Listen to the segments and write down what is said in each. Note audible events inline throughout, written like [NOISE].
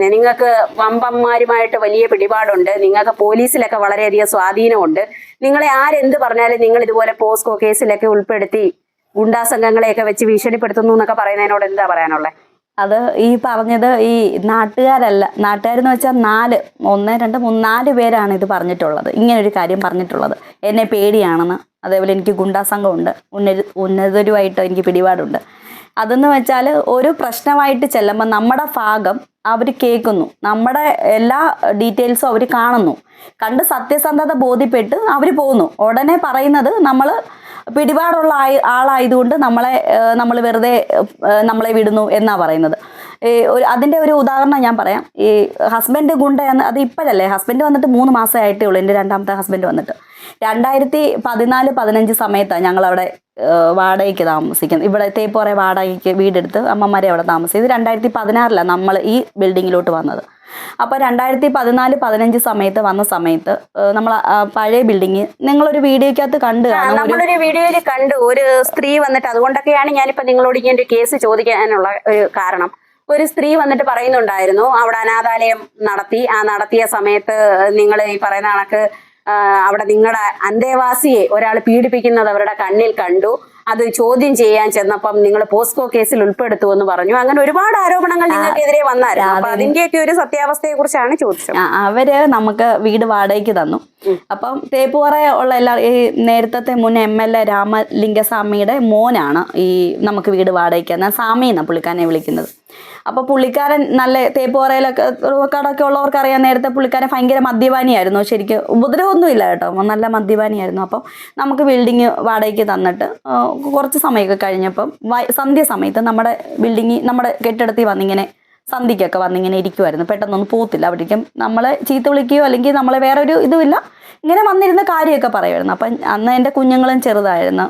നിങ്ങൾക്ക് വമ്പന്മാരുമായിട്ട് വലിയ പിടിപാടുണ്ട്. നിങ്ങൾക്ക് പോലീസിലൊക്കെ വളരെയധികം സ്വാധീനമുണ്ട്. നിങ്ങളെ ആരെന്ത് പറഞ്ഞാലും നിങ്ങൾ ഇതുപോലെ പോസ്കോ കേസിലൊക്കെ ഉൾപ്പെടുത്തി ഗുണ്ടാ സംഘങ്ങളെയൊക്കെ വെച്ച് ഭീഷണിപ്പെടുത്തുന്നു എന്നൊക്കെ പറയുന്നതിനോട് എന്താ പറയാനുള്ളത് അത് ഈ പറഞ്ഞത് ഈ നാട്ടുകാരല്ല. നാട്ടുകാരെന്ന് വെച്ചാൽ നാല് ഒന്ന് രണ്ട് മൂന്ന് നാല് പേരാണ് ഇത് പറഞ്ഞിട്ടുള്ളത്. ഇങ്ങനൊരു കാര്യം പറഞ്ഞിട്ടുള്ളത്. എന്നെ പേടിയാണെന്ന്. അതേപോലെ എനിക്ക് ഗുണ്ടാസംഘമുണ്ട്. ഉന്നത ഉന്നതരുമായിട്ട് എനിക്ക് പിടിപാടുണ്ട്. അതെന്ന് വെച്ചാൽ ഒരു പ്രശ്നമായിട്ട് ചെല്ലുമ്പോൾ നമ്മുടെ ഭാഗം അവർ കേൾക്കുന്നു. നമ്മുടെ എല്ലാ ഡീറ്റെയിൽസും അവർ കാണുന്നു. കണ്ട് സത്യസന്ധത ബോധ്യപ്പെട്ട് അവർ പോകുന്നു. ഉടനെ പറയുന്നത് നമ്മൾ പിടിപാടുള്ള ആളായതുകൊണ്ട് നമ്മളെ നമ്മൾ വെറുതെ നമ്മളെ വിടുന്നു എന്നാണ് പറയുന്നത്. അതിന്റെ ഒരു ഉദാഹരണം ഞാൻ പറയാം. ഈ ഹസ്ബൻഡ് ഗുണ്ട എന്ന് അത് ഇപ്പോഴല്ലേ ഹസ്ബൻഡ് വന്നിട്ട് മൂന്ന് മാസമേ ആയിട്ടേ ഉള്ളൂ എന്റെ രണ്ടാമത്തെ ഹസ്ബൻഡ് വന്നിട്ട്. രണ്ടായിരത്തി പതിനാല് പതിനഞ്ച് സമയത്താണ് ഞങ്ങളവിടെ വാടകയ്ക്ക് താമസിക്കുന്നത്. ഇവിടെ തേപ്പോറെ വാടകയ്ക്ക് വീടെടുത്ത് അമ്മമാരെ അവിടെ താമസിച്ചത്. ഇത് രണ്ടായിരത്തി പതിനാറിലാണ് നമ്മൾ ഈ ബിൽഡിങ്ങിലോട്ട് വന്നത്. അപ്പോൾ രണ്ടായിരത്തി പതിനാല് പതിനഞ്ച് സമയത്ത് വന്ന സമയത്ത് നമ്മൾ പഴയ ബിൽഡിങ് നിങ്ങളൊരു വീഡിയോക്കകത്ത് കണ്ടു നമ്മളൊരു വീഡിയോയിൽ കണ്ടു. ഒരു സ്ത്രീ വന്നിട്ട് അതുകൊണ്ടൊക്കെയാണ് ഞാനിപ്പോൾ നിങ്ങളോട് ഇങ്ങനെ ഒരു കേസ് ചോദിക്കാനുള്ള ഒരു കാരണം. ഒരു സ്ത്രീ വന്നിട്ട് പറയുന്നുണ്ടായിരുന്നു അവിടെ അനാഥാലയം നടത്തി ആ നടത്തിയ സമയത്ത് നിങ്ങൾ ഈ പറയുന്ന കണക്ക് അവിടെ നിങ്ങളുടെ അന്തേവാസിയെ ഒരാൾ പീഡിപ്പിക്കുന്നത് അവരുടെ കണ്ണിൽ കണ്ടു. അത് ചോദ്യം ചെയ്യാൻ ചെന്നപ്പം നിങ്ങൾ പോസ്കോ കേസിൽ ഉൾപ്പെടുത്തു എന്ന് പറഞ്ഞു. അങ്ങനെ ഒരുപാട് ആരോപണങ്ങൾ നിങ്ങൾക്കെതിരെ വന്നായിരുന്നു. അപ്പൊ അതിന്റെയൊക്കെ ഒരു സത്യാവസ്ഥയെ കുറിച്ചാണ് ചോദിച്ചത്. അവർ നമുക്ക് വീട് വാടകയ്ക്ക് തന്നു. അപ്പം തേപ്പുറ ഉള്ള എല്ലാ ഈ നേരത്തെ മുൻ എം എൽ എ രാമലിംഗസ്വാമിയുടെ മോനാണ് ഈ നമുക്ക് വീട് വാടകയ്ക്ക് എന്നാൽ സ്വാമി എന്നാണ് പുള്ളിക്കാരനെ വിളിക്കുന്നത്. അപ്പോൾ പുള്ളിക്കാരൻ നല്ല തേപ്പുറയിലൊക്കെ കടൊക്കെ ഉള്ളവർക്ക് അറിയാം നേരത്തെ പുള്ളിക്കാരൻ ഭയങ്കര മദ്യപാനിയായിരുന്നു. ശരിക്കും ഉപദ്രവമൊന്നുമില്ല കേട്ടോ. നല്ല മദ്യപാനിയായിരുന്നു. അപ്പോൾ നമുക്ക് ബിൽഡിങ് വാടകയ്ക്ക് തന്നിട്ട് കുറച്ച് സമയമൊക്കെ കഴിഞ്ഞപ്പം സന്ധ്യ സമയത്ത് നമ്മുടെ ബിൽഡിങ് നമ്മുടെ കെട്ടിടത്തിൽ വന്നിങ്ങനെ സന്ധിക്കൊക്കെ വന്നിങ്ങനെ ഇരിക്കുമായിരുന്നു പെട്ടെന്നൊന്നും പോത്തില്ല അവിടേക്കും നമ്മളെ ചീത്ത വിളിക്കുകയോ അല്ലെങ്കിൽ നമ്മളെ വേറെ ഒരു ഇതുമില്ല. ഇങ്ങനെ വന്നിരുന്ന കാര്യമൊക്കെ പറയുമായിരുന്നു. അപ്പം അന്ന് എന്റെ കുഞ്ഞുങ്ങളും ചെറുതായിരുന്നു.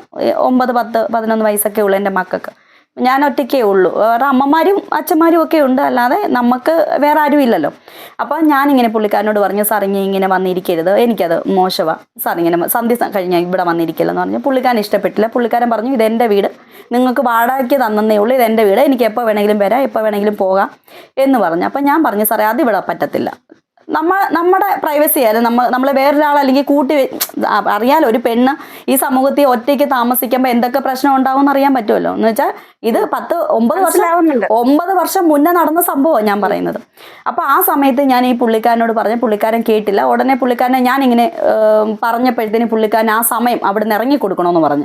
ഒമ്പത് പത്ത് പതിനൊന്ന് വയസ്സൊക്കെ ഉള്ള എന്റെ മക്കൾക്ക്. ഞാൻ ഒറ്റയ്ക്കേ ഉള്ളൂ. വേറെ അമ്മമാരും അച്ഛന്മാരും ഒക്കെ ഉണ്ട്. അല്ലാതെ നമുക്ക് വേറെ ആരും ഇല്ലല്ലോ. അപ്പം ഞാനിങ്ങനെ പുള്ളിക്കാരനോട് പറഞ്ഞു സാർ ഇങ്ങനെ ഇങ്ങനെ വന്നിരിക്കരുത്. എനിക്കത് മോശമാണ് സാർ ഇങ്ങനെ സന്ധ്യ കഴിഞ്ഞ ഇവിടെ വന്നിരിക്കില്ലെന്ന് പറഞ്ഞു. പുള്ളിക്കാരൻ ഇഷ്ടപ്പെട്ടില്ല. പുള്ളിക്കാരൻ പറഞ്ഞു ഇത് എന്റെ വീട്. നിങ്ങൾക്ക് വാടകയ്ക്ക് തന്നേ ഉള്ളൂ. ഇത് എന്റെ വീട്. എനിക്ക് എപ്പോൾ വേണമെങ്കിലും വരാം. എപ്പോൾ വേണമെങ്കിലും പോകാം. എന്ന് പറഞ്ഞു. അപ്പം ഞാൻ പറഞ്ഞു സാറേ അതിവിടെ പറ്റത്തില്ല. നമ്മ നമ്മുടെ പ്രൈവസി ആയിരുന്നു നമ്മൾ നമ്മളെ വേറൊരാൾ അല്ലെങ്കിൽ കൂട്ടി അറിയാലോ ഒരു പെണ്ണ് ഈ സമൂഹത്തിൽ ഒറ്റയ്ക്ക് താമസിക്കുമ്പോൾ എന്തൊക്കെ പ്രശ്നം ഉണ്ടാവും എന്ന് അറിയാൻ പറ്റുമല്ലോ. എന്ന് വെച്ചാൽ ഇത് പത്ത് ഒമ്പത് വർഷം ഒമ്പത് വർഷം മുന്നേ നടന്ന സംഭവമാണ് ഞാൻ പറയുന്നത്. അപ്പോൾ ആ സമയത്ത് ഞാൻ ഈ പുള്ളിക്കാരനോട് പറഞ്ഞു പുള്ളിക്കാരൻ കേട്ടില്ല. ഉടനെ പുള്ളിക്കാരനെ ഞാൻ ഇങ്ങനെ പറഞ്ഞപ്പോഴത്തേന് പുള്ളിക്കാരൻ ആ സമയം അവിടെ നിന്ന് ഇറങ്ങി കൊടുക്കണമെന്ന് പറഞ്ഞു.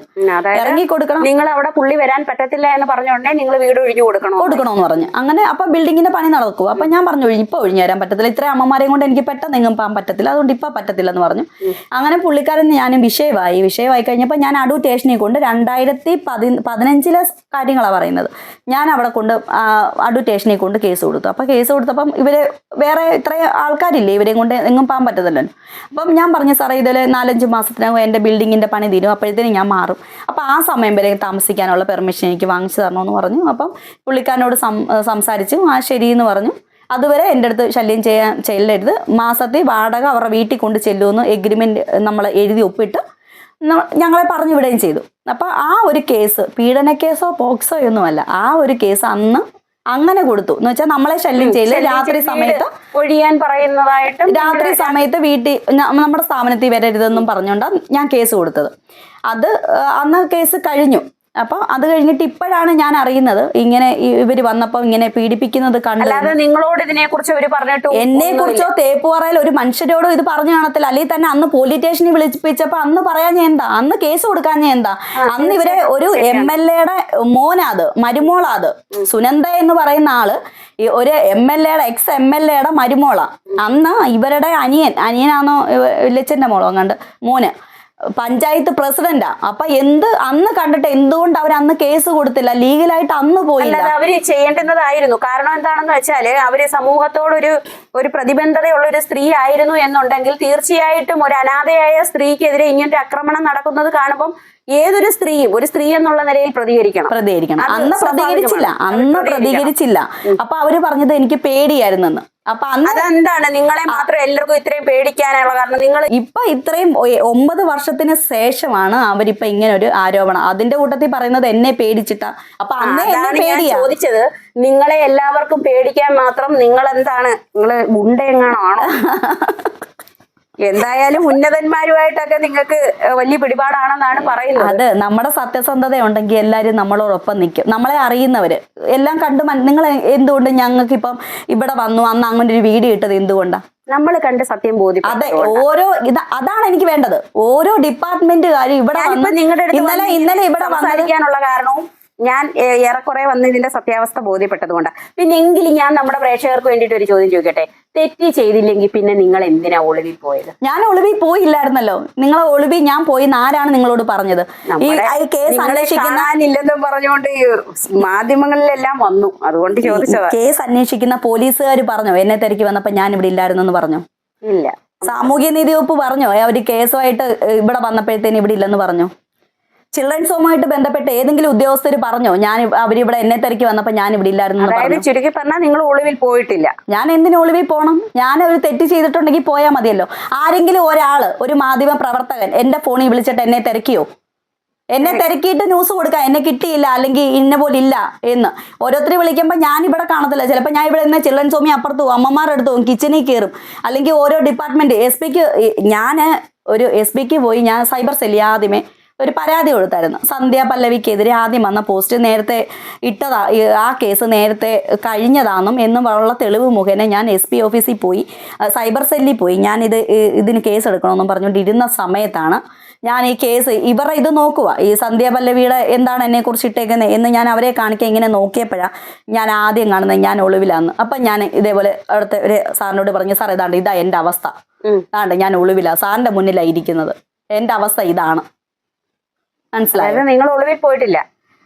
ഇറങ്ങി കൊടുക്കണം. നിങ്ങൾ അവിടെ പുള്ളി വരാൻ പറ്റത്തില്ല എന്ന് പറഞ്ഞോണ്ടേ നിങ്ങൾ വീട് ഒഴിഞ്ഞു കൊടുക്കണം? കൊടുക്കണമെന്ന് പറഞ്ഞു. അങ്ങനെ അപ്പൊ ബിൽഡിങ്ങിന്റെ പണി നടക്കും. അപ്പൊ ഞാൻ പറഞ്ഞു "ഒഴി- ഇപ്പൊ ഒഴിഞ്ഞു തരാൻ പറ്റത്തില്ല. ഇത്രയും അമ്മമാരെയും കൊണ്ട് എനിക്ക് പെട്ടെന്ന് എങ്ങും പോകാൻ പറ്റത്തില്ല. അതുകൊണ്ട് ഇപ്പൊ പറ്റത്തില്ല എന്ന് പറഞ്ഞു. അങ്ങനെ പുള്ളിക്കാരൻ ഞാൻ വിഷയമായി. വിഷയമായി കഴിഞ്ഞപ്പോൾ ഞാൻ അടൂർ സ്റ്റേഷനിൽ കൊണ്ട് രണ്ടായിരത്തി പതി പതിനഞ്ചിലെ കാര്യങ്ങളാണ് പറയുന്നത്. ഞാൻ അവിടെ കൊണ്ട് അഡ്വറ്റേഷനെ കൊണ്ട് കേസ് കൊടുത്തു. അപ്പോൾ കേസ് കൊടുത്തപ്പം ഇവർ വേറെ ഇത്രയും ആൾക്കാരില്ലേ? ഇവരെയും കൊണ്ട് എങ്ങും പോകാൻ പറ്റത്തില്ലല്ലോ. അപ്പം ഞാൻ പറഞ്ഞു സാറേ ഇതിൽ നാലഞ്ച് മാസത്തിനകം എന്റെ ബിൽഡിങ്ങിന്റെ പണി തീരും. അപ്പോഴത്തേനും ഞാൻ മാറും. അപ്പോൾ ആ സമയം വരെ താമസിക്കാനുള്ള പെർമിഷൻ എനിക്ക് വാങ്ങിച്ചു തരണമെന്ന് പറഞ്ഞു. അപ്പം പുള്ളിക്കാരനോട് സംസാരിച്ചു. ആ ശരി എന്ന് പറഞ്ഞു. അതുവരെ എന്റെ അടുത്ത് ശല്യം ചെയ്യാൻ ചെല്ലരുത്. മാസത്തിൽ വാടക അവരുടെ വീട്ടിൽ കൊണ്ട് ചെല്ലുമെന്ന് എഗ്രിമെന്റ് നമ്മൾ എഴുതി ഒപ്പിട്ട് ഞങ്ങളെ പറഞ്ഞു വിടുകയും ചെയ്തു. അപ്പോൾ ആ ഒരു കേസ് പീഡന കേസോ പോക്സോ ഒന്നുമല്ല. ആ ഒരു കേസ് അന്ന് അങ്ങനെ കൊടുത്തു. എന്ന് വെച്ചാൽ നമ്മളെ ശല്യം ചെയ്യില്ല രാത്രി സമയത്ത് ഒഴിയാൻ പറയുന്നതായിട്ട് രാത്രി സമയത്ത് വീട്ടിൽ നമ്മുടെ സ്ഥാപനത്തിൽ വരരുതെന്നും പറഞ്ഞുകൊണ്ടാണ് ഞാൻ കേസ് കൊടുത്തത്. അത് അന്ന് കേസ് കഴിഞ്ഞു. അപ്പോൾ അത് കഴിഞ്ഞിട്ട് ഇപ്പോഴാണ് ഞാൻ അറിയുന്നത്. ഇങ്ങനെ ഇവർ വന്നപ്പോൾ ഇങ്ങനെ പീഡിപ്പിക്കുന്നത് കണ്ടത് നിങ്ങളോട് ഇതിനെ കുറിച്ച് പറഞ്ഞിട്ട് എന്നെ കുറിച്ചോ തേപ്പുറയിൽ ഒരു മനുഷ്യരോടോ ഇത് പറഞ്ഞു കാണത്തില്ല. അല്ലെങ്കിൽ തന്നെ അന്ന് പോലീസ് സ്റ്റേഷനിൽ വിളിപ്പിച്ചപ്പോ അന്ന് പറയാൻ എന്താ? അന്ന് കേസ് കൊടുക്കാൻ എന്താ? അന്ന് ഇവരെ ഒരു എം എൽ എയുടെ മോനാത് മരുമോളാത്. സുനന്ദ എന്ന് പറയുന്ന ആൾ ഒരു എം എൽ എയുടെ എക്സ് എം എൽ എയുടെ മരുമോളാ. അന്ന് ഇവരുടെ അനിയൻ അനിയനാണോ ഇല്ലച്ചന്റെ മോളോ അങ്ങാണ്ട് മോന്. പഞ്ചായത്ത് പ്രസിഡന്റാ. അപ്പൊ എന്ത് അന്ന് കണ്ടിട്ട് എന്തുകൊണ്ട് അവർ അന്ന് കേസ് കൊടുത്തില്ല? ലീഗലായിട്ട് അന്ന് പോയില്ല. അവർ ചെയ്യേണ്ടുന്നതായിരുന്നു. കാരണം എന്താണെന്ന് വെച്ചാൽ അവർ സമൂഹത്തോടൊരു ഒരു പ്രതിബന്ധതയുള്ള ഒരു സ്ത്രീ ആയിരുന്നു എന്നുണ്ടെങ്കിൽ തീർച്ചയായിട്ടും ഒരു അനാഥയായ സ്ത്രീക്കെതിരെ ഇങ്ങനൊരു ആക്രമണം നടക്കുന്നത് കാണുമ്പം ഏതൊരു സ്ത്രീയും ഒരു സ്ത്രീ എന്നുള്ള നിലയിൽ പ്രതികരിക്കണം. പ്രതികരിക്കണം. അന്ന്. പ്രതികരിച്ചില്ല. അന്ന് പ്രതികരിച്ചില്ല. അപ്പൊ അവർ പറഞ്ഞത് എനിക്ക് പേടിയായിരുന്നെന്ന്. അപ്പൊ അന്ന് അതെന്താണ്? നിങ്ങളെ മാത്രം എല്ലാവർക്കും ഇത്രയും പേടിക്കാനുള്ള കാരണം നിങ്ങൾ ഇപ്പൊ ഇത്രയും ഒമ്പത് വർഷത്തിന് ശേഷമാണ് അവരിപ്പൊ ഇങ്ങനെ ഒരു ആരോപണം. അതിന്റെ കൂട്ടത്തിൽ പറയുന്നത് എന്നെ പേടിച്ചിട്ടാ. അപ്പൊ അന്നേ ചോദിച്ചത്. നിങ്ങളെ എല്ലാവർക്കും പേടിക്കാൻ മാത്രം നിങ്ങൾ എന്താണ് നിങ്ങൾ ഗുണ്ടയെങ്ങാണോ ആണോ? [LAUGHS] എന്തായാലും ഉന്നതന്മാരുമായിട്ടൊക്കെ നിങ്ങൾക്ക് വലിയ പിടിപാടാണെന്നാണ് പറയുന്നത്. അത് നമ്മുടെ സത്യസന്ധത ഉണ്ടെങ്കിൽ എല്ലാവരും നമ്മളോടൊപ്പം നിൽക്കും. നമ്മളെ അറിയുന്നവര്. എല്ലാം കണ്ട് നിങ്ങൾ എന്തുകൊണ്ട് ഞങ്ങൾക്ക് ഇപ്പം ഇവിടെ വന്നു അന്ന് അങ്ങനെ ഒരു വീഡിയോ ഇട്ടത് എന്തുകൊണ്ടാണ് നമ്മൾ കണ്ട് സത്യം അതെ ഓരോ ഇത് അതാണ് എനിക്ക് വേണ്ടത്. ഓരോ ഡിപ്പാർട്ട്മെന്റുകാരും ഇവിടെ നിങ്ങളുടെ ഇന്നലെ ഇന്നലെ ഇവിടെ വന്നിരിക്കാനുള്ള സംസാരിക്കാനുള്ള കാരണവും ഞാൻ ഏറെക്കുറെ വന്ന് ഇതിന്റെ സത്യാവസ്ഥ ബോധ്യപ്പെട്ടതുകൊണ്ട്. പിന്നെ എങ്കിലും ഞാൻ നമ്മുടെ പ്രേക്ഷകർക്ക് വേണ്ടിയിട്ട് ഒരു ചോദ്യം ചോദിക്കട്ടെ? തെറ്റി ചെയ്തില്ലെങ്കിൽ പിന്നെ നിങ്ങൾ എന്തിനാ ഒളിവിൽ പോയത്? ഞാൻ ഒളിവിൽ പോയില്ലായിരുന്നല്ലോ. നിങ്ങൾ ഒളിവിൽ ഞാൻ പോയി ആരാണ് നിങ്ങളോട് പറഞ്ഞത്? ഈ കേസ് പറഞ്ഞുകൊണ്ട് മാധ്യമങ്ങളിലെല്ലാം വന്നു. അതുകൊണ്ട് ചോദിച്ചത്. കേസ് അന്വേഷിക്കുന്ന പോലീസുകാർ പറഞ്ഞു? എന്നെ തിരക്കി വന്നപ്പോ ഞാൻ ഇവിടെ ഇല്ലായിരുന്നു എന്ന് പറഞ്ഞു? ഇല്ല. സാമൂഹ്യ നീതി വകുപ്പ് പറഞ്ഞോ? അവർ കേസുമായിട്ട് ഇവിടെ വന്നപ്പോഴത്തേന് ഇവിടെ ഇല്ലെന്ന് പറഞ്ഞു? ചിൽഡ്രൻസ് ഹോമുമായിട്ട് ബന്ധപ്പെട്ട് ഏതെങ്കിലും ഉദ്യോഗസ്ഥർ പറഞ്ഞോ? ഞാൻ അവരിവിടെ എന്നെ തിരക്കി വന്നപ്പോ ഞാൻ ഇവിടെ ഇല്ലായിരുന്നു അതായത് ചുരുക്കി പറഞ്ഞാൽ നിങ്ങൾ ഒളിവിൽ പോയിട്ടില്ല. ഞാൻ എന്തിനു ഒളിവിൽ പോകണം ഞാൻ ഒരു തെറ്റ് ചെയ്തിട്ടുണ്ടെങ്കിൽ പോയാൽ മതിയല്ലോ. ആരെങ്കിലും ഒരാൾ ഒരു മാധ്യമ പ്രവർത്തകൻ എന്റെ ഫോണിൽ വിളിച്ചിട്ട് എന്നെ തിരക്കിയോ? എന്നെ തിരക്കിയിട്ട് ന്യൂസ് കൊടുക്കാം എന്നെ കിട്ടിയില്ല അല്ലെങ്കിൽ ഇന്ന പോലെ ഇല്ല എന്ന്. ഓരോരുത്തർ വിളിക്കുമ്പോൾ ഞാൻ ഇവിടെ കാണത്തില്ല. ചിലപ്പോൾ ഞാൻ ഇവിടെ നിന്ന് ചിൽഡ്രൻസ് ഹോമി അപ്പുറത്ത് പോകും അമ്മമാരുടെ അടുത്ത് പോകും കിച്ചണിൽ കയറും. അല്ലെങ്കിൽ ഓരോ ഡിപ്പാർട്ട്മെന്റ് എസ് പിക്ക് ഞാൻ ഒരു എസ് പിക്ക് പോയി ഞാൻ സൈബർ സെല്ലി ആദ്യമേ ഒരു പരാതി കൊടുത്തായിരുന്നു. സന്ധ്യ പല്ലവിക്കെതിരെ ആദ്യം വന്ന പോസ്റ്റ് നേരത്തെ ഇട്ടതാ ആ കേസ് നേരത്തെ കഴിഞ്ഞതാണെന്നും എന്നുള്ള തെളിവ് മുഖേന ഞാൻ എസ് പി ഓഫീസിൽ പോയി സൈബർ സെല്ലിൽ പോയി. ഞാൻ ഇത് ഇതിന് കേസ് എടുക്കണമെന്നും പറഞ്ഞുകൊണ്ടിരുന്ന സമയത്താണ് ഞാൻ ഈ കേസ് ഇവരുടെ ഇത് നോക്കുക ഈ സന്ധ്യ പല്ലവിയുടെ എന്താണ് എന്നെ കുറിച്ച് ഇട്ടേക്കുന്നത് എന്ന് ഞാൻ അവരെ കാണിക്കാൻ ഇങ്ങനെ നോക്കിയപ്പോഴാണ് ഞാൻ ആദ്യം കാണുന്നത് ഞാൻ ഒളിവിലാന്ന്. അപ്പം ഞാൻ ഇതേപോലെ അവിടുത്തെ ഒരു സാറിനോട് പറഞ്ഞു സാർ ഇതാണ്ട് ഇതാ എന്റെ അവസ്ഥ. ഉം. ഇതാണ്ട് ഞാൻ ഒളിവില. സാറിന്റെ മുന്നിലാണ് ഇരിക്കുന്നത്. എന്റെ അവസ്ഥ ഇതാണ്. മനസ്സിലായോ? അതായത് നിങ്ങൾ ഒളിവിൽ പോയിട്ടില്ല.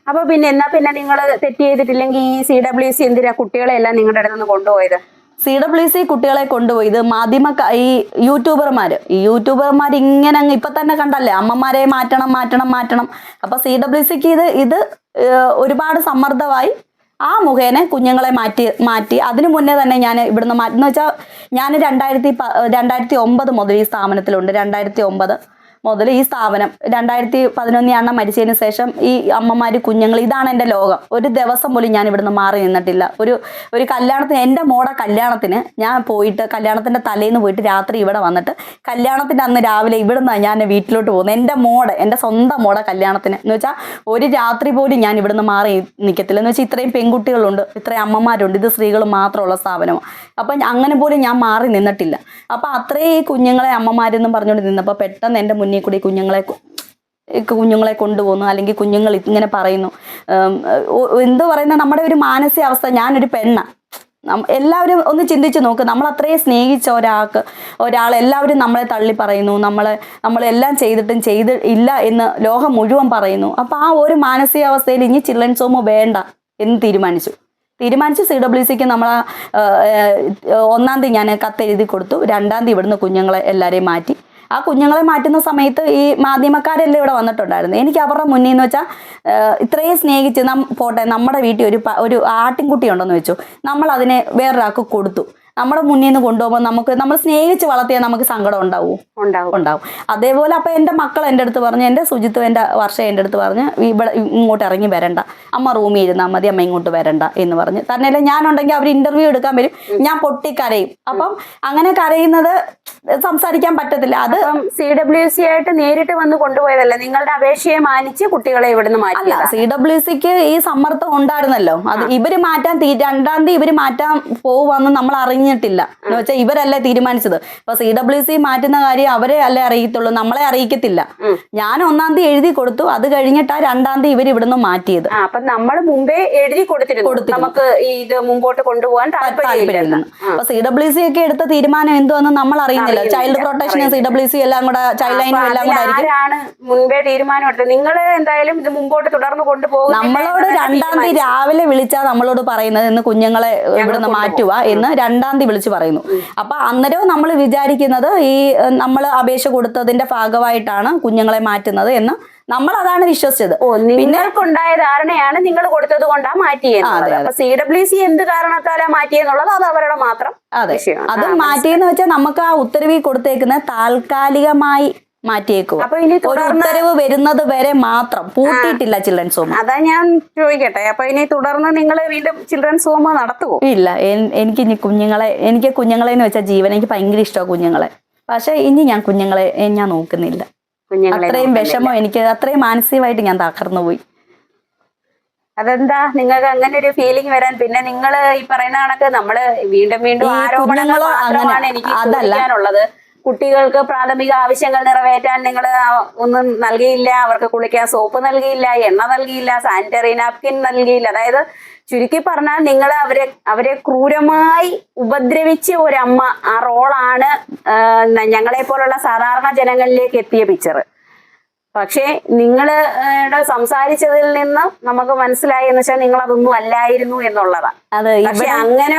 അപ്പൊ പിന്നെ എന്നാ പിന്നെ നിങ്ങൾ തെറ്റ് ചെയ്തിട്ടില്ലെങ്കിൽ ഈ സി ഡബ്ല്യു സി എന്തിനാ കുട്ടികളെ എല്ലാം നിങ്ങളുടെ അടുത്ത് നിന്ന് കൊണ്ടുപോയത്? സി ഡബ്ല്യു സി കുട്ടികളെ കൊണ്ടുപോയി. ഇത് മാധ്യമ ഈ യൂട്യൂബർമാർ ഈ യൂട്യൂബർമാർ ഇങ്ങനെ അങ്ങ് ഇപ്പൊ തന്നെ കണ്ടല്ലേ? അമ്മമാരെ മാറ്റണം മാറ്റണം മാറ്റണം. അപ്പൊ സി ഡബ്ല്യു സിക്ക് ഇത് ഇത് ഒരുപാട് സമ്മർദ്ദമായി ആ മുഖേന കുഞ്ഞുങ്ങളെ മാറ്റി മാറ്റി. അതിനു മുന്നേ തന്നെ ഞാൻ ഇവിടുന്ന് മാറ്റി. എന്ന് വെച്ചാൽ ഞാൻ രണ്ടായിരത്തി രണ്ടായിരത്തി ഒമ്പത് മുതൽ ഈ സ്ഥാപനത്തിലുണ്ട്. രണ്ടായിരത്തി ഒമ്പത്. മുതൽ ഈ സ്ഥാപനം രണ്ടായിരത്തി പതിനൊന്നിൽ അണ്ണ മരിച്ചതിന് ശേഷം ഈ അമ്മമാര് കുഞ്ഞുങ്ങൾ ഇതാണ് എന്റെ ലോകം. ഒരു ദിവസം പോലും ഞാൻ ഇവിടുന്ന് മാറി നിന്നിട്ടില്ല. ഒരു ഒരു കല്യാണത്തിന് എന്റെ മോടെ കല്യാണത്തിന് ഞാൻ പോയിട്ട് കല്യാണത്തിന്റെ തലേന്ന് പോയിട്ട് രാത്രി ഇവിടെ വന്നിട്ട് കല്യാണത്തിന്റെ അന്ന് രാവിലെ ഇവിടുന്ന് ഞാൻ വീട്ടിലോട്ട് പോകുന്നത്. എന്റെ മോടെ എന്റെ സ്വന്തം മോടെ കല്യാണത്തിന്. എന്ന് വെച്ചാൽ ഒരു രാത്രി പോലും ഞാൻ ഇവിടുന്ന് മാറി നിൽക്കത്തില്ല എന്ന് വെച്ചാൽ ഇത്രയും പെൺകുട്ടികളുണ്ട് ഇത്രയും അമ്മമാരുണ്ട് ഇത് സ്ത്രീകൾ മാത്രമുള്ള സ്ഥാപനമാണ് അപ്പം അങ്ങനെ പോലും ഞാൻ മാറി നിന്നിട്ടില്ല. അപ്പം അത്രയും ഈ കുഞ്ഞുങ്ങളെ അമ്മമാരെന്നും പറഞ്ഞുകൊണ്ട് നിന്നപ്പോൾ പെട്ടെന്ന് എന്റെ മുന്നിൽ കൂടി കുഞ്ഞുങ്ങളെ കുഞ്ഞുങ്ങളെ കൊണ്ടുപോകുന്നു അല്ലെങ്കിൽ കുഞ്ഞുങ്ങൾ ഇങ്ങനെ പറയുന്നു. എന്തോ പറയുന്ന നമ്മുടെ ഒരു മാനസികാവസ്ഥ. ഞാനൊരു പെണ്ണ. എല്ലാവരും ഒന്ന് ചിന്തിച്ച് നോക്ക്. നമ്മൾ അത്രയും സ്നേഹിച്ച ഒരാൾക്ക് ഒരാൾ എല്ലാവരും നമ്മളെ തള്ളി പറയുന്നു. നമ്മളെ നമ്മളെല്ലാം ചെയ്തിട്ടും ചെയ്ത് ഇല്ല എന്ന് ലോകം മുഴുവൻ പറയുന്നു. അപ്പോൾ ആ ഒരു മാനസികാവസ്ഥയിൽ ഇനി ചിൽഡ്രൻസ് ഹോം വേണ്ട എന്ന് തീരുമാനിച്ചു. തീരുമാനിച്ച്. സി ഡബ്ല്യു സിക്ക് നമ്മൾ ഒന്നാം തീയതി ഞാൻ കത്തെഴുതി കൊടുത്തു. രണ്ടാം തീയതി ഇവിടുന്ന് കുഞ്ഞുങ്ങളെ എല്ലാവരെയും മാറ്റി. ആ കുഞ്ഞുങ്ങളെ മാറ്റുന്ന സമയത്ത് ഈ മാധ്യമക്കാരെല്ലാം ഇവിടെ വന്നിട്ടുണ്ടായിരുന്നു. എനിക്ക് അവരുടെ മുന്നിൽ എന്ന് വെച്ചാൽ ഇത്രയും സ്നേഹിച്ച് നം പോട്ടെ നമ്മുടെ വീട്ടിൽ ഒരു ഒരു ആട്ടിൻകുട്ടി ഉണ്ടെന്ന് വെച്ചു. നമ്മൾ അതിനെ വേറൊരാൾക്ക് കൊടുത്തു. നമ്മുടെ മുന്നിൽ നിന്ന് കൊണ്ടുപോകുമ്പോൾ നമുക്ക് നമ്മൾ സ്നേഹിച്ച് വളർത്തിയാൽ നമുക്ക് സങ്കടം ഉണ്ടാവും? ഉണ്ടാവും. ഉണ്ടാവും. അതേപോലെ അപ്പം എന്റെ മക്കൾ എന്റെ അടുത്ത് പറഞ്ഞു എന്റെ ശുചിത്വം എന്റെ വർഷം എന്റെ അടുത്ത് പറഞ്ഞ് ഇവിടെ ഇങ്ങോട്ട് ഇറങ്ങി വരണ്ട. അമ്മ റൂമിൽ ഇരുന്നാൽ മതി അമ്മ ഇങ്ങോട്ട് വരണ്ട. എന്ന് പറഞ്ഞു. തന്നെയല്ല ഞാനുണ്ടെങ്കിൽ അവർ ഇന്റർവ്യൂ എടുക്കാൻ വരും. ഞാൻ പൊട്ടിക്കരയും. അപ്പം അങ്ങനെ കരയുന്നത് സംസാരിക്കാൻ പറ്റത്തില്ല. അത് സി ഡബ്ല്യു സി ആയിട്ട് നേരിട്ട് വന്ന് കൊണ്ടുപോയതല്ല? നിങ്ങളുടെ അപേക്ഷയെ മാനിച്ച് കുട്ടികളെ ഇവിടുന്ന് മാറ്റിയതാണ് സി ഡബ്ല്യു സിക്ക് ഈ സമ്മർദ്ദം ഉണ്ടായിരുന്നല്ലോ. അത് ഇവർ മാറ്റാൻ തീ- രണ്ടാം തീയതി ഇവർ മാറ്റാൻ പോവാന്ന് നമ്മൾ അറിഞ്ഞിട്ടില്ല. എന്ന് വെച്ചാൽ ഇവരല്ലേ തീരുമാനിച്ചത്. ഇപ്പൊ സി ഡബ്ല്യു സി മാറ്റുന്ന കാര്യം അവരെ അല്ലേ അറിയത്തുള്ളൂ നമ്മളെ അറിയിക്കത്തില്ല. ഞാൻ ഒന്നാം തീയതി എഴുതി കൊടുത്തു അത് കഴിഞ്ഞിട്ടാ രണ്ടാം തീയതി ഇവർ ഇവിടുന്ന് മാറ്റിയത്. അപ്പൊ നമ്മൾ മുമ്പേ എഴുതി കൊടുത്തിരുന്നു. നമുക്ക് ഇത് മുമ്പോട്ട് കൊണ്ടുപോകാൻ താല്പര്യമില്ല. അപ്പൊ സി ഡബ്ല്യു സി ഒക്കെ എടുത്ത തീരുമാനം എന്തുവെന്ന് നമ്മൾ അറിയുന്നില്ല. Child protection C W C എല്ലാം കൂടെ ചൈൽഡ് ലൈനും എല്ലാം കൂടെ ആരാണ് മുൻപേ തീരുമാനം എടുത്തത് നിങ്ങൾ എന്തായാലും ഇത് മുമ്പോട്ട് തുടർന്ന് കൊണ്ടുപോകും നമ്മളോട് രണ്ടാം തീയതി രാവിലെ വിളിച്ചാ നമ്മളോട് പറയുന്നത് ഇന്ന് കുഞ്ഞുങ്ങളെ ഇവിടുന്ന് മാറ്റുക എന്ന് രണ്ടാം തീയതി വിളിച്ച് പറയുന്നു അപ്പൊ അന്നേരം നമ്മൾ വിചാരിക്കുന്നത് ഈ നമ്മൾ അപേക്ഷ കൊടുത്തതിന്റെ ഭാഗമായിട്ടാണ് കുഞ്ഞുങ്ങളെ മാറ്റുന്നത് എന്ന് നമ്മൾ അതാണ് വിശ്വസിച്ചത് നിങ്ങൾക്കുണ്ടായ ധാരണയാണ് നിങ്ങൾ കൊടുത്തത് കൊണ്ടാ മാറ്റിയത്. അപ്പൊ സി ഡബ്ല്യു സി എന്ത് കാരണത്താലാ മാറ്റിയെന്നുള്ളത് അത് അവരുടെ മാത്രം അതെ. അത് മാറ്റിയെന്ന് വെച്ചാൽ നമുക്ക് ആ ഉത്തരവി കൊടുത്തേക്കുന്ന താൽക്കാലികമായി ഇനി ഒരു ഉത്തരവ് വരുന്നത് വരെ മാത്രം. പൂട്ടിയിട്ടില്ല ചിൽഡ്രൻസ് ഹോം അതാ ഞാൻ ചോദിക്കട്ടെ. അപ്പൊ ഇനി തുടർന്ന് നിങ്ങൾ വീണ്ടും ചിൽഡ്രൻസ് ഹോം നടത്തുമോ ഇല്ല. എനിക്ക് ഇനി കുഞ്ഞുങ്ങളെ എനിക്ക് കുഞ്ഞുങ്ങളെ എന്ന് വെച്ചാൽ ജീവൻ. എനിക്ക് ഭയങ്കര ഇഷ്ടമാണ് കുഞ്ഞുങ്ങളെ. പക്ഷെ ഇനി ഞാൻ കുഞ്ഞുങ്ങളെ ഞാൻ നോക്കുന്നില്ല. അത്രയും. വിഷമം എനിക്ക് അത്രയും മാനസികമായിട്ട് ഞാൻ തകർന്നു പോയി അതെന്താ? നിങ്ങൾക്ക് അങ്ങനെ ഒരു ഫീലിംഗ് വരാൻ പിന്നെ നിങ്ങൾ ഈ പറയുന്ന കണക്ക് നമ്മൾ വീണ്ടും വീണ്ടും ആരോപണങ്ങളോ ആരോപണങ്ങൾ മാത്രമാണ് എനിക്ക് അതല്ല. ചോദിക്കാനുള്ളത്. കുട്ടികൾക്ക് പ്രാഥമിക ആവശ്യങ്ങൾ നിറവേറ്റാൻ നിങ്ങൾ ഒന്നും നൽകിയില്ല. അവർക്ക് കുളിക്കാൻ സോപ്പ് നൽകിയില്ല എണ്ണ നൽകിയില്ല സാനിറ്ററി നാപ്കിൻ നൽകിയില്ല. അതായത് ചുരുക്കി പറഞ്ഞാൽ നിങ്ങൾ അവരെ അവരെ ക്രൂരമായി ഉപദ്രവിച്ച ഒരമ്മ ആ റോളാണ് ഞങ്ങളെ പോലുള്ള സാധാരണ ജനങ്ങളിലേക്ക് എത്തിയ പിക്ചർ പക്ഷേ നിങ്ങളുടെ സംസാരിച്ചതിൽ നിന്ന് നമുക്ക് മനസ്സിലായി എന്ന് വെച്ചാൽ നിങ്ങൾ അതൊന്നും അല്ലായിരുന്നു എന്നുള്ളതാണ് അത് പക്ഷെ അങ്ങനെ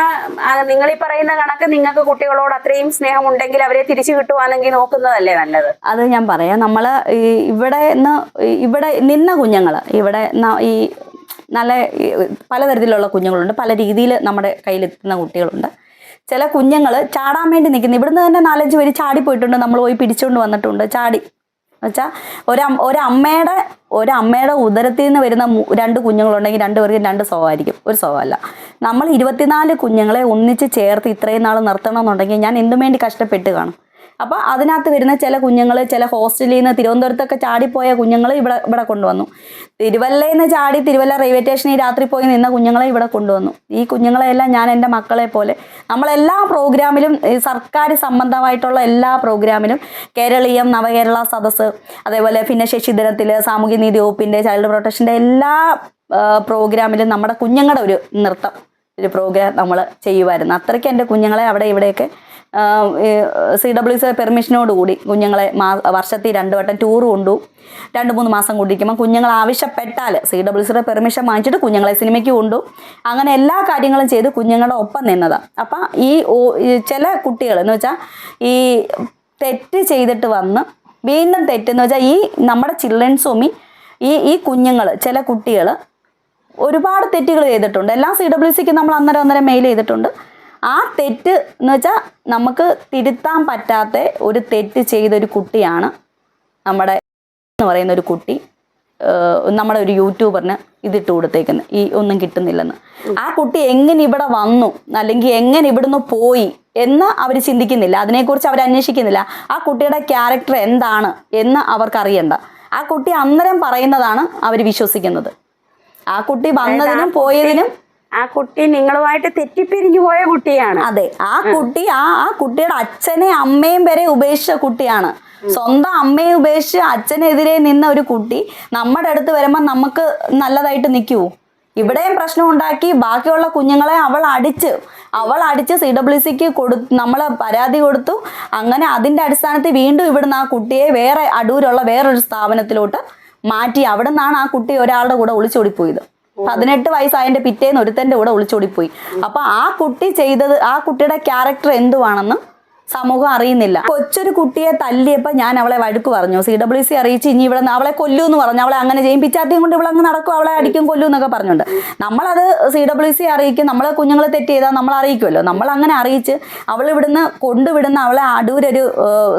നിങ്ങൾ ഈ പറയുന്ന കണക്ക് നിങ്ങൾക്ക് കുട്ടികളോട് അത്രയും സ്നേഹം ഉണ്ടെങ്കിൽ അവരെ തിരിച്ചു കിട്ടുവാണെങ്കിൽ നോക്കുന്നതല്ലേ നല്ലത്? അത് ഞാൻ പറയാം. നമ്മൾ ഈ ഇവിടെ നിന്ന് ഇവിടെ നിന്ന കുഞ്ഞുങ്ങൾ ഇവിടെ ഈ നല്ല പലതരത്തിലുള്ള കുഞ്ഞുങ്ങളുണ്ട്. പല രീതിയിൽ നമ്മുടെ കയ്യിലെത്തുന്ന കുട്ടികളുണ്ട്. ചില കുഞ്ഞുങ്ങൾ ചാടാൻ വേണ്ടി നിൽക്കുന്നു ഇവിടുന്ന് തന്നെ നാലഞ്ച് പേര് ചാടി പോയിട്ടുണ്ട് നമ്മൾ പോയി പിടിച്ചുകൊണ്ട് വന്നിട്ടുണ്ട്. ചാടി വെച്ചാൽ ഒരു ഒരമ്മയുടെ ഒരമ്മയുടെ ഉദരത്തിൽ നിന്ന് വരുന്ന രണ്ട് കുഞ്ഞുങ്ങളുണ്ടെങ്കിൽ രണ്ട് പേർക്കും രണ്ട് സ്വഭാവമായിരിക്കും. ഒരു സ്വഭാവമല്ല. നമ്മൾ ഇരുപത്തിനാല് കുഞ്ഞുങ്ങളെ ഒന്നിച്ച് ചേർത്ത് ഇത്രയും നാൾ നിർത്തണമെന്നുണ്ടെങ്കിൽ ഞാൻ എന്തും വേണ്ടി കഷ്ടപ്പെട്ട് കാണും. അപ്പോൾ അതിനകത്ത് വരുന്ന ചില കുഞ്ഞുങ്ങൾ ചില ഹോസ്റ്റലിൽ നിന്ന് തിരുവനന്തപുരത്തൊക്കെ ചാടിപ്പോയ കുഞ്ഞുങ്ങൾ ഇവിടെ ഇവിടെ കൊണ്ടുവന്നു. തിരുവല്ലയിൽ നിന്ന് ചാടി തിരുവല്ല റെയിൽവേ സ്റ്റേഷനിൽ രാത്രി പോയി നിന്ന കുഞ്ഞുങ്ങളെ ഇവിടെ കൊണ്ടുവന്നു. ഈ കുഞ്ഞുങ്ങളെയെല്ലാം ഞാൻ എന്റെ മക്കളെ പോലെ. നമ്മളെല്ലാ പ്രോഗ്രാമിലും സർക്കാർ സംബന്ധമായിട്ടുള്ള എല്ലാ പ്രോഗ്രാമിലും കേരളീയം നവകേരള സദസ്സ് അതേപോലെ ഭിന്നശേഷി ദിനത്തിൽ സാമൂഹ്യനീതി വകുപ്പിന്റെ ചൈൽഡ് പ്രൊട്ടക്ഷന്റെ എല്ലാ പ്രോഗ്രാമിലും നമ്മുടെ കുഞ്ഞുങ്ങളുടെ ഒരു നൃത്തം ഒരു പ്രോഗ്രാം നമ്മൾ ചെയ്യുമായിരുന്നു അത്രയ്ക്ക് എന്റെ കുഞ്ഞുങ്ങളെ അവിടെ ഇവിടെയൊക്കെ സി ഡബ്ല്യു സി പെർമിഷനോട് കൂടി കുഞ്ഞുങ്ങളെ മാ വർഷത്തിൽ രണ്ട് വട്ടം ടൂർ കൊണ്ടു. രണ്ട് മൂന്ന് മാസം കൊണ്ടിരിക്കുമ്പോൾ കുഞ്ഞുങ്ങൾ ആവശ്യപ്പെട്ടാൽ സി ഡബ്ല്യു സിയുടെ പെർമിഷൻ വാങ്ങിച്ചിട്ട് കുഞ്ഞുങ്ങളെ സിനിമയ്ക്ക് കൊണ്ടു. അങ്ങനെ എല്ലാ കാര്യങ്ങളും ചെയ്ത് കുഞ്ഞുങ്ങളുടെ ഒപ്പം നിന്നതാണ് അപ്പം ഈ ചില കുട്ടികൾ എന്ന് വെച്ചാൽ ഈ തെറ്റ് ചെയ്തിട്ട് വന്ന് വീണ്ടും തെറ്റെന്ന് വെച്ചാൽ ഈ നമ്മുടെ ചിൽഡ്രൻസും ഈ ഈ കുഞ്ഞുങ്ങൾ ചില കുട്ടികൾ ഒരുപാട് തെറ്റുകൾ ചെയ്തിട്ടുണ്ട്. എല്ലാ സി ഡബ്ല്യു സിക്ക് നമ്മൾ അന്നേരം അന്നേരം മെയിൽ ചെയ്തിട്ടുണ്ട്. ആ തെറ്റ് എന്ന് വെച്ചാൽ നമുക്ക് തിരുത്താൻ പറ്റാത്ത ഒരു തെറ്റ് ചെയ്തൊരു കുട്ടിയാണ് നമ്മുടെ എന്ന് പറയുന്ന ഒരു കുട്ടി നമ്മുടെ ഒരു യൂട്യൂബറിന് ഇതിട്ട് കൊടുത്തേക്കുന്നത് ഈ ഒന്നും കിട്ടുന്നില്ലെന്ന്. ആ കുട്ടി എങ്ങനെ ഇവിടെ വന്നു? അല്ലെങ്കിൽ എങ്ങനെ ഇവിടുന്ന് പോയി? എന്ന് അവർ ചിന്തിക്കുന്നില്ല. അതിനെക്കുറിച്ച് അവർ അന്വേഷിക്കുന്നില്ല. ആ കുട്ടിയുടെ ക്യാരക്ടർ എന്താണ് എന്ന് അവർക്കറിയണ്ട ആ കുട്ടി അന്നേരം പറയുന്നതാണ് അവർ വിശ്വസിക്കുന്നത്. ആ കുട്ടി വന്നതിനും പോയതിനും ആ കുട്ടി നിങ്ങളുമായിട്ട് തെറ്റിപ്പിരിഞ്ഞു പോയ കുട്ടിയാണ്. അതെ ആ കുട്ടി ആ ആ കുട്ടിയുടെ അച്ഛനെ അമ്മയും വരെ ഉപേക്ഷിച്ച കുട്ടിയാണ്. സ്വന്തം അമ്മയെ ഉപേക്ഷിച്ച് അച്ഛനെതിരെ നിന്ന ഒരു കുട്ടി നമ്മുടെ അടുത്ത് വരുമ്പോൾ നമുക്ക് നല്ലതായിട്ട് നിൽക്കൂ ഇവിടെയും പ്രശ്നം ഉണ്ടാക്കി ബാക്കിയുള്ള കുഞ്ഞുങ്ങളെ അവൾ അടിച്ച് അവൾ അടിച്ച് സി ഡബ്ല്യു സിക്ക് കൊടു നമ്മൾ പരാതി കൊടുത്തു. അങ്ങനെ അതിന്റെ അടിസ്ഥാനത്തിൽ വീണ്ടും ഇവിടുന്ന് ആ കുട്ടിയെ വേറെ അടൂരുള്ള വേറൊരു സ്ഥാപനത്തിലോട്ട് മാറ്റി അവിടെ നിന്നാണ് ആ കുട്ടി ഒരാളുടെ കൂടെ ഒളിച്ചോടിപ്പോയത്. പതിനെട്ട് വയസ്സായതിന്റെ പിറ്റേന്ന് ഒരുത്തന്റെ കൂടെ ഒളിച്ചോടിപ്പോയി. അപ്പൊ ആ കുട്ടി ചെയ്തത് ആ കുട്ടിയുടെ ക്യാരക്ടർ എന്തുവാണെന്ന് സമൂഹം അറിയുന്നില്ല. കൊച്ചൊരു കുട്ടിയെ തല്ലിയപ്പോൾ ഞാൻ അവളെ വഴുക്ക് പറഞ്ഞു. സി ഡബ്ല്യു സി അറിയിച്ച് ഇനി ഇവിടെ അവളെ കൊല്ലൂ എന്ന് പറഞ്ഞു. അവളെ അങ്ങനെ ചെയ്യും പിച്ചാത്തിയും കൊണ്ട് ഇവളങ്ങ് നടക്കും അവളെ അടിക്കും കൊല്ലൂ എന്നൊക്കെ പറഞ്ഞുണ്ട് നമ്മളത് സി ഡബ്ല്യു സി അറിയിക്കും നമ്മളെ കുഞ്ഞുങ്ങൾ തെറ്റ് ചെയ്താൽ നമ്മൾ അറിയിക്കുമല്ലോ നമ്മൾ അങ്ങനെ അറിയിച്ച് അവൾ ഇവിടുന്ന് കൊണ്ടുവിടുന്ന അവളെ അടൂരൊരു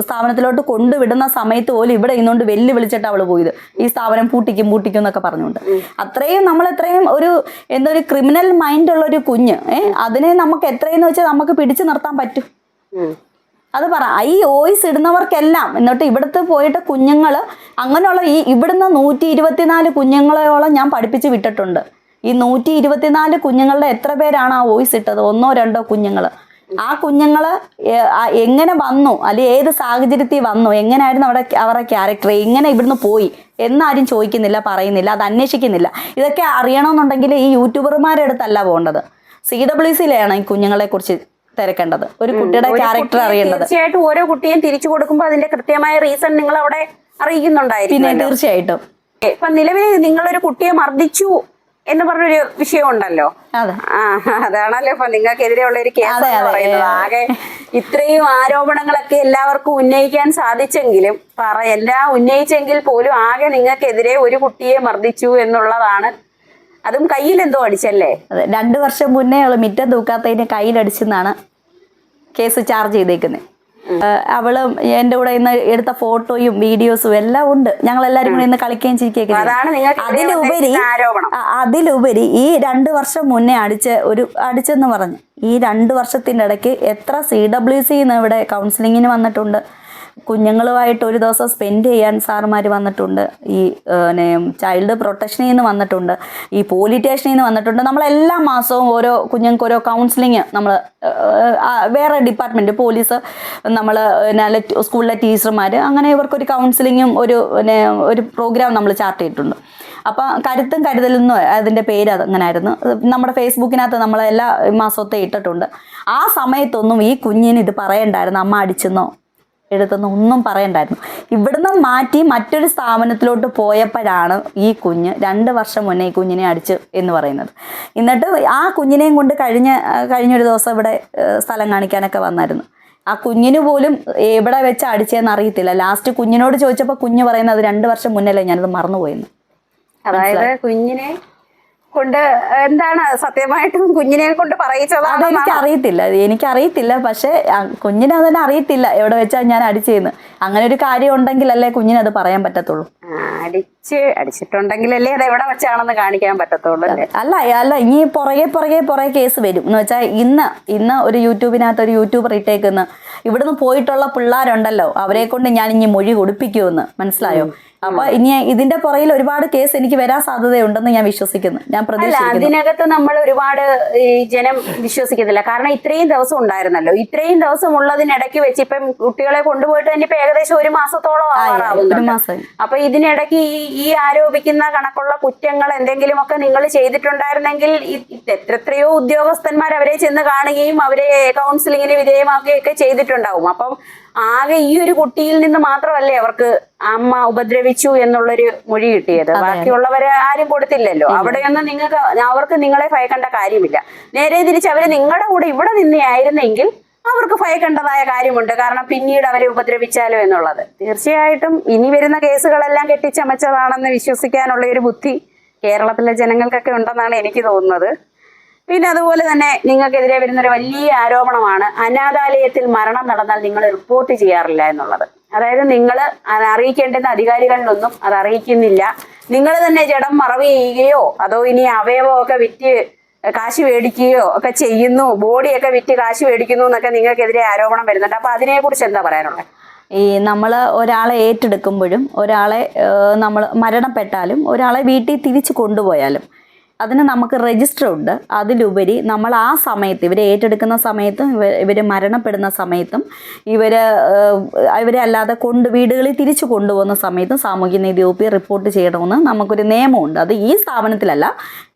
സ്ഥാപനത്തിലോട്ട് കൊണ്ടുവിടുന്ന സമയത്ത് പോലും ഇവിടെ ഇന്നുകൊണ്ട് വെല്ലു വിളിച്ചിട്ട് അവൾ പോയത്. ഈ സ്ഥാപനം പൂട്ടിക്കും പൂട്ടിക്കും എന്നൊക്കെ പറഞ്ഞുകൊണ്ട്. അത്രയും നമ്മൾ എത്രയും ഒരു എന്താ ഒരു ക്രിമിനൽ മൈൻഡ് ഉള്ള ഒരു കുഞ്ഞ് അതിനെ നമുക്ക് എത്രയെന്ന് വെച്ചാൽ നമുക്ക് പിടിച്ചു നിർത്താൻ പറ്റും. അത് പറ. ഈ ഓയിസ് ഇടുന്നവർക്കെല്ലാം എന്നിട്ട് ഇവിടുത്തെ പോയിട്ട് കുഞ്ഞുങ്ങൾ അങ്ങനെയുള്ള ഈ ഇവിടുന്ന് നൂറ്റി ഇരുപത്തിനാല് കുഞ്ഞുങ്ങളെയോളം ഞാൻ പഠിപ്പിച്ച് വിട്ടിട്ടുണ്ട്. ഈ നൂറ്റി ഇരുപത്തിനാല് കുഞ്ഞുങ്ങളുടെ എത്ര പേരാണ് ആ വോയിസ് ഇട്ടത്? ഒന്നോ രണ്ടോ കുഞ്ഞുങ്ങൾ ആ കുഞ്ഞുങ്ങൾ എങ്ങനെ വന്നു? അല്ലെങ്കിൽ ഏത് സാഹചര്യത്തിൽ വന്നു? എങ്ങനെയായിരുന്നു അവിടെ അവരുടെ ക്യാരക്ടർ? എങ്ങനെ ഇവിടുന്ന് പോയി. എന്നാരും ചോദിക്കുന്നില്ല പറയുന്നില്ല അത് അന്വേഷിക്കുന്നില്ല. ഇതൊക്കെ അറിയണമെന്നുണ്ടെങ്കിൽ ഈ യൂട്യൂബർമാരുടെ അടുത്തല്ല പോകേണ്ടത്. സി ഡബ്ല്യു സിയിലാണ് ഈ കുഞ്ഞുങ്ങളെ കുറിച്ച് തിരക്കേണ്ടത്. ഒരു കുട്ടിയുടെ ക്യാരക്ടർ അറിയേണ്ടത്. തീർച്ചയായിട്ടും ഓരോ കുട്ടിയും തിരിച്ചു കൊടുക്കുമ്പോൾ അതിന്റെ കൃത്യമായ റീസൺ നിങ്ങൾ അവിടെ പിന്നെ അറിയിക്കുന്നുണ്ടായിരിക്കും തീർച്ചയായിട്ടും. ഇപ്പൊ നിലവിൽ നിങ്ങളൊരു കുട്ടിയെ മർദ്ദിച്ചു എന്ന് പറഞ്ഞൊരു വിഷയം ഉണ്ടല്ലോ അതാണല്ലോ ഇപ്പൊ നിങ്ങൾക്കെതിരെയുള്ള ഒരു കേസ് പറയുന്നത്. ആകെ ഇത്രയും ആരോപണങ്ങളൊക്കെ എല്ലാവർക്കും ഉന്നയിക്കാൻ സാധിച്ചെങ്കിലും പറ എല്ലാം ഉന്നയിച്ചെങ്കിൽ പോലും ആകെ നിങ്ങൾക്കെതിരെ ഒരു കുട്ടിയെ മർദ്ദിച്ചു എന്നുള്ളതാണ് അതും കയ്യിൽ എന്തോ അടിച്ചല്ലേ? അതെ രണ്ടു വർഷം മുന്നേ അവൾ മിറ്റം തൂക്കാത്തതിന് കയ്യിലടിച്ചെന്നാണ് കേസ് ചാർജ് ചെയ്തേക്കുന്നത് അവളും എന്റെ കൂടെ ഇന്ന് എടുത്ത ഫോട്ടോയും വീഡിയോസും എല്ലാം ഉണ്ട്. ഞങ്ങൾ എല്ലാരും കൂടെ ഇന്ന് കളിക്കുകയും ചിരിക്കുകയൊക്കെ അതിലുപരി അതിലുപരി ഈ രണ്ട് വർഷം മുന്നേ അടിച്ച ഒരു അടിച്ചെന്ന് പറഞ്ഞു. ഈ രണ്ട് വർഷത്തിന്റെ ഇടയ്ക്ക് എത്ര സി ഡബ്ല്യു സി ഇവിടെ കൗൺസിലിങ്ങിന് വന്നിട്ടുണ്ട്. കുഞ്ഞുങ്ങളുമായിട്ട് ഒരു ദിവസം സ്പെൻഡ് ചെയ്യാൻ സാറുമാർ വന്നിട്ടുണ്ട്. ഈ ചൈൽഡ് പ്രൊട്ടക്ഷനിൽ നിന്ന് വന്നിട്ടുണ്ട്. ഈ പോലീസ് സ്റ്റേഷനിൽ നിന്ന് വന്നിട്ടുണ്ട്. നമ്മൾ എല്ലാ മാസവും ഓരോ കുഞ്ഞുങ്ങൾക്ക് ഓരോ കൗൺസിലിങ് നമ്മൾ വേറെ ഡിപ്പാർട്ട്മെന്റ് പോലീസ് നമ്മൾ സ്കൂളിലെ ടീച്ചർമാർ അങ്ങനെ ഇവർക്കൊരു കൗൺസിലിങ്ങും ഒരു പിന്നെ ഒരു പ്രോഗ്രാം നമ്മൾ ചാർട്ട് ചെയ്തിട്ടുണ്ട്. അപ്പം കരുത്തും കരുതലെന്നും അതിന്റെ പേര് അത് അങ്ങനെ ആയിരുന്നു നമ്മുടെ ഫേസ്ബുക്കിനകത്ത് നമ്മൾ എല്ലാ മാസത്തെ ഇട്ടിട്ടുണ്ട്. ആ സമയത്തൊന്നും ഈ കുഞ്ഞിന് ഇത് പറയണ്ടായിരുന്നു. അമ്മ അടിച്ചെന്നോ എടുത്തെന്നോ ഒന്നും പറയണ്ടായിരുന്നു. ഇവിടുന്ന് മാറ്റി മറ്റൊരു സ്ഥാപനത്തിലോട്ട് പോയപ്പോഴാണ് ഈ കുഞ്ഞ് രണ്ട് വർഷം മുന്നേ ഈ കുഞ്ഞിനെ അടിച്ച് എന്ന് പറയുന്നത്. എന്നിട്ട് ആ കുഞ്ഞിനെയും കൊണ്ട് കഴിഞ്ഞ കഴിഞ്ഞൊരു ദിവസം ഇവിടെ സ്ഥലം കാണിക്കാനൊക്കെ വന്നായിരുന്നു. ആ കുഞ്ഞിന് പോലും എവിടെ വെച്ച് അടിച്ചതെന്ന് അറിയത്തില്ല. ലാസ്റ്റ് കുഞ്ഞിനോട് ചോദിച്ചപ്പോൾ കുഞ്ഞ് പറയുന്നത് രണ്ട് വർഷം മുന്നല്ലേ ഞാനത് മറന്നുപോയെന്ന്. അതായത് കുഞ്ഞിനെ കൊണ്ട് എന്താണ് സത്യമായിട്ടും കുഞ്ഞിനെ കൊണ്ട് പറയിച്ചതാണ് എനിക്ക് അറിയത്തില്ല എനിക്ക് അറിയത്തില്ല പക്ഷേ കുഞ്ഞിനെ അതന്നെ അതിനെ അറിയത്തില്ല. എവിടെ വെച്ചാൽ ഞാൻ അടിച്ചതെന്ന് അങ്ങനെ ഒരു കാര്യം ഉണ്ടെങ്കിൽ അല്ലേ കുഞ്ഞിനത് പറയാൻ പറ്റത്തുള്ളൂ. അടിച്ച് അടിച്ചിട്ടുണ്ടെങ്കിലല്ലേ അത് എവിടെ വെച്ചാണെന്ന് കാണിക്കാൻ പറ്റത്തുള്ളൂ അല്ല? അല്ല ഇനി പുറകെ പുറകെ പുറകെ കേസ് വരും. എന്ന് വെച്ചാൽ ഇന്ന് ഇന്ന് ഒരു യൂട്യൂബിനകത്ത് ഒരു യൂട്യൂബർ ഇട്ടേക്കുന്ന. ഇവിടുന്ന് പോയിട്ടുള്ള പിള്ളേരുണ്ടല്ലോ അവരെ കൊണ്ട് ഞാൻ ഇനി മൊഴി കൊടുപ്പിക്കുമെന്ന്. മനസ്സിലായോ? അപ്പൊ ഇനി ഇതിന്റെ പുറയിൽ ഒരുപാട് കേസ് എനിക്ക് വരാൻ സാധ്യതയുണ്ടെന്ന് ഞാൻ വിശ്വസിക്കുന്നു. ഞാൻ അതിനകത്ത് നമ്മൾ ഒരുപാട് ഈ ജനം വിശ്വസിക്കുന്നില്ല. കാരണം ഇത്രയും ദിവസം ഉണ്ടായിരുന്നല്ലോ. ഇത്രയും ദിവസം ഉള്ളതിനിടയ്ക്ക് വെച്ച് ഇപ്പം കുട്ടികളെ കൊണ്ടുപോയിട്ട് തന്നെ ഇപ്പൊ ഏകദേശം ഒരു മാസത്തോളം ഒരു അപ്പൊ അപ്പൊ ഇതിനിടയ്ക്ക് ഈ ഈ ആരോപിക്കുന്ന കണക്കുള്ള കുറ്റങ്ങൾ എന്തെങ്കിലുമൊക്കെ നിങ്ങൾ ചെയ്തിട്ടുണ്ടായിരുന്നെങ്കിൽ എത്രയോ ഉദ്യോഗസ്ഥന്മാർ അവരെ ചെന്ന് കാണുകയും അവരെ കൗൺസിലിങ്ങിന് വിധേയമാക്കുകയൊക്കെ ചെയ്തിട്ടുണ്ടാവും. അപ്പം ആകെ ഈ ഒരു കുട്ടിയിൽ നിന്ന് മാത്രമല്ലേ അവർക്ക് അമ്മ ഉപദ്രവിച്ചു എന്നുള്ളൊരു മൊഴി കിട്ടിയത്. ബാക്കിയുള്ളവരെ ആരും കൊടുത്തില്ലല്ലോ. അവിടെയൊന്നും നിങ്ങൾക്ക് അവർക്ക് നിങ്ങളെ ഭയക്കേണ്ട കാര്യമില്ല. നേരെ തിരിച്ച് അവർ നിങ്ങളുടെ കൂടെ ഇവിടെ നിന്നെയായിരുന്നെങ്കിൽ അവർക്ക് ഭയക്കേണ്ടതായ കാര്യമുണ്ട്. കാരണം പിന്നീട് അവരെ ഉപദ്രവിച്ചാലോ എന്നുള്ളത്. തീർച്ചയായിട്ടും ഇനി വരുന്ന കേസുകളെല്ലാം കെട്ടിച്ചമച്ചതാണെന്ന് വിശ്വസിക്കാനുള്ള ഒരു ബുദ്ധി കേരളത്തിലെ ജനങ്ങൾക്കൊക്കെ ഉണ്ടെന്നാണ് എനിക്ക് തോന്നുന്നത്. പിന്നെ അതുപോലെ തന്നെ നിങ്ങൾക്കെതിരെ വരുന്ന ഒരു വലിയ ആരോപണമാണ് അനാഥാലയത്തിൽ മരണം നടന്നാൽ നിങ്ങൾ റിപ്പോർട്ട് ചെയ്യാറില്ല എന്നുള്ളത്. അതായത് നിങ്ങൾ അറിയിക്കേണ്ടുന്ന അധികാരികളിലൊന്നും അത് അറിയിക്കുന്നില്ല. നിങ്ങൾ തന്നെ ജഡം മറവ് ചെയ്യുകയോ അതോ ഇനി അവയവമൊക്കെ വിറ്റ് കാശ് മേടിക്കുകയോ ഒക്കെ ചെയ്യുന്നു ബോഡിയൊക്കെ വിറ്റ് കാശ് മേടിക്കുന്നു എന്നൊക്കെ നിങ്ങൾക്കെതിരെ ആരോപണം വരുന്നുണ്ട്. അപ്പൊ അതിനെക്കുറിച്ച് എന്താ പറയാനുള്ളത്? ഈ നമ്മൾ ഒരാളെ ഏറ്റെടുക്കുമ്പോഴും ഒരാളെ നമ്മൾ മരണപ്പെട്ടാലും ഒരാളെ വീട്ടിൽ തിരിച്ചു കൊണ്ടുപോയാലും അതിന് നമുക്ക് രജിസ്റ്റർ ഉണ്ട്. അതിലുപരി നമ്മൾ ആ സമയത്ത് ഇവരെ ഏറ്റെടുക്കുന്ന സമയത്തും ഇവർ മരണപ്പെടുന്ന സമയത്തും ഇവർ ഇവരെ അല്ലാതെ കൊണ്ട് വീടുകളിൽ തിരിച്ചു കൊണ്ടുപോകുന്ന സമയത്തും സാമൂഹ്യനീതി നീതി പി റിപ്പോർട്ട് ചെയ്യണമെന്ന് നമുക്കൊരു നിയമമുണ്ട്. അത് ഈ സ്ഥാപനത്തിലല്ല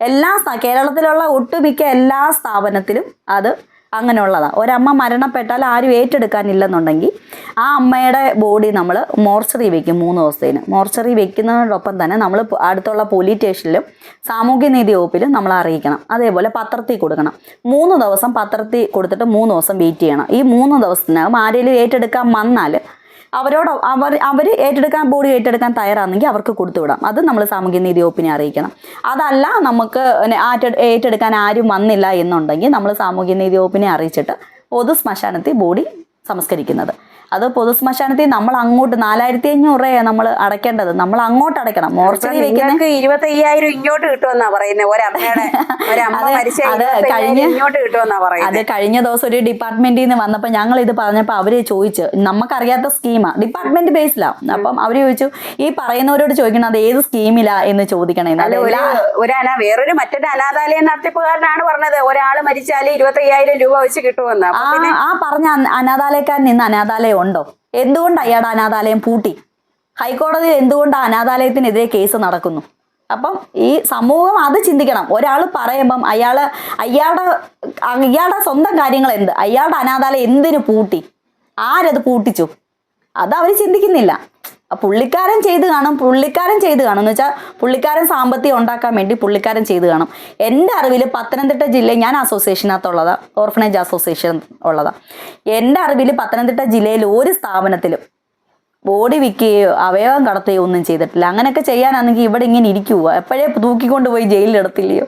എല്ലാ കേരളത്തിലുള്ള ഒട്ടുമിക്ക എല്ലാ സ്ഥാപനത്തിലും അത് അങ്ങനെയുള്ളതാണ് ഒരമ്മ മരണപ്പെട്ടാൽ ആരും ഏറ്റെടുക്കാനില്ലെന്നുണ്ടെങ്കിൽ ആ അമ്മയുടെ ബോഡി നമ്മൾ മോർച്ചറി വെക്കും മൂന്ന് ദിവസത്തേന്. മോർച്ചറി വെക്കുന്നതിനോടൊപ്പം തന്നെ നമ്മൾ അടുത്തുള്ള പോലീസ് സ്റ്റേഷനിലും സാമൂഹ്യനീതി വകുപ്പിലും നമ്മൾ അറിയിക്കണം. അതേപോലെ പത്രത്തിൽ കൊടുക്കണം. മൂന്ന് ദിവസം പത്രത്തിൽ കൊടുത്തിട്ട് മൂന്ന് ദിവസം വെയിറ്റ് ചെയ്യണം. ഈ മൂന്ന് ദിവസത്തിനകം ആരെങ്കിലും ഏറ്റെടുക്കാൻ വന്നാൽ അവരോട് അവർ അവർ ഏറ്റെടുക്കാൻ ബോഡി ഏറ്റെടുക്കാൻ തയ്യാറാണെങ്കിൽ അവർക്ക് കൊടുത്തുവിടാം. അത് നമ്മൾ സാമൂഹ്യ നീതി വകുപ്പിനെ അറിയിക്കണം. അതല്ല നമുക്ക് ഏറ്റെടുക്കാൻ ആരും വന്നില്ല എന്നുണ്ടെങ്കിൽ നമ്മൾ സാമൂഹ്യ നീതി വകുപ്പിനെ അറിയിച്ചിട്ട് പൊതു ശ്മശാനത്തിൽ ബോഡി സംസ്കരിക്കുന്നത്. അത് പൊതു ശ്മശാനത്തിൽ നമ്മൾ അങ്ങോട്ട് നാലായിരത്തി അഞ്ഞൂറ് നമ്മൾ അടയ്ക്കേണ്ടത്. നമ്മൾ അങ്ങോട്ട് അടയ്ക്കണം. മോർച്ചറി വെക്കുന്ന ഇരുപത്തി അയ്യായിരം ഇങ്ങോട്ട് കിട്ടുമെന്നാ പറയുന്നത്. ഒരമ്മയുടെ [LAUGHS] അത് മരിച്ച അത് 25,000 കഴിഞ്ഞ- ദിവസം ഒരു ഡിപ്പാർട്ട്മെന്റിൽ നിന്ന് വന്നപ്പോൾ ഞങ്ങൾ ഇത് പറഞ്ഞപ്പോൾ അവർ ചോദിച്ചു നമുക്കറിയാത്ത സ്കീമാ. ഡിപ്പാർട്ട്മെന്റ് ബേസിലാണ് അപ്പം അവർ ചോദിച്ചു ഈ പറയുന്നവരോട് ചോദിക്കണം അത് ഏത് സ്കീമിലാ? എന്ന് ചോദിക്കണേ. ഒരു അനാ വേറൊരു മറ്റൊരു അനാഥാലയം നടത്തിപ്പുകാരനാണ് പറഞ്ഞത്. ഒരാൾ മരിച്ചാൽ ഇരുപത്തി അയ്യായിരം രൂപ വെച്ച് കിട്ടുമെന്ന് ആ പറഞ്ഞ അന- അനാഥാലയക്കാരൻ ഇന്ന് അനാഥാലയം ഉണ്ടോ? എന്തുകൊണ്ട് അയാളുടെ അനാഥാലയം പൂട്ടി? ഹൈക്കോടതിയിൽ എന്തുകൊണ്ട് അനാഥാലയത്തിനെതിരെ കേസ് നടക്കുന്നു? അപ്പം ഈ സമൂഹം അത് ചിന്തിക്കണം. ഒരാൾ പറയുമ്പം അയാൾ അയാളുടെ അയാളുടെ സ്വന്തം കാര്യങ്ങൾ എന്ത്? അയാളുടെ അനാഥാലയം എന്തിനു പൂട്ടി? ആരത് പൂട്ടിച്ചു? അത് അവർ ചിന്തിക്കുന്നില്ല. പുള്ളിക്കാരൻ ചെയ്ത് കാണും പുള്ളിക്കാരൻ ചെയ്ത് കാണും. എന്ന് വെച്ചാൽ പുള്ളിക്കാരൻ സാമ്പത്തികം ഉണ്ടാക്കാൻ വേണ്ടി പുള്ളിക്കാരൻ ചെയ്ത് കാണും. എന്റെ അറിവിൽ പത്തനംതിട്ട ജില്ലയിൽ ഞാൻ അസോസിയേഷനകത്തുള്ളതാണ് ഓർഫനേജ് അസോസിയേഷൻ ഉള്ളതാണ് എന്റെ അറിവിൽ പത്തനംതിട്ട ജില്ലയിൽ ഒരു സ്ഥാപനത്തിലും ബോഡി വിൽക്കുകയോ അവയവം കടത്തുകയോ ഒന്നും ചെയ്തിട്ടില്ല. അങ്ങനെയൊക്കെ ചെയ്യാനാണെങ്കിൽ ഇവിടെ ഇങ്ങനെ ഇരിക്കുവോ. എപ്പോഴേ തൂക്കിക്കൊണ്ട് പോയി ജയിലിലിടത്തില്ലയോ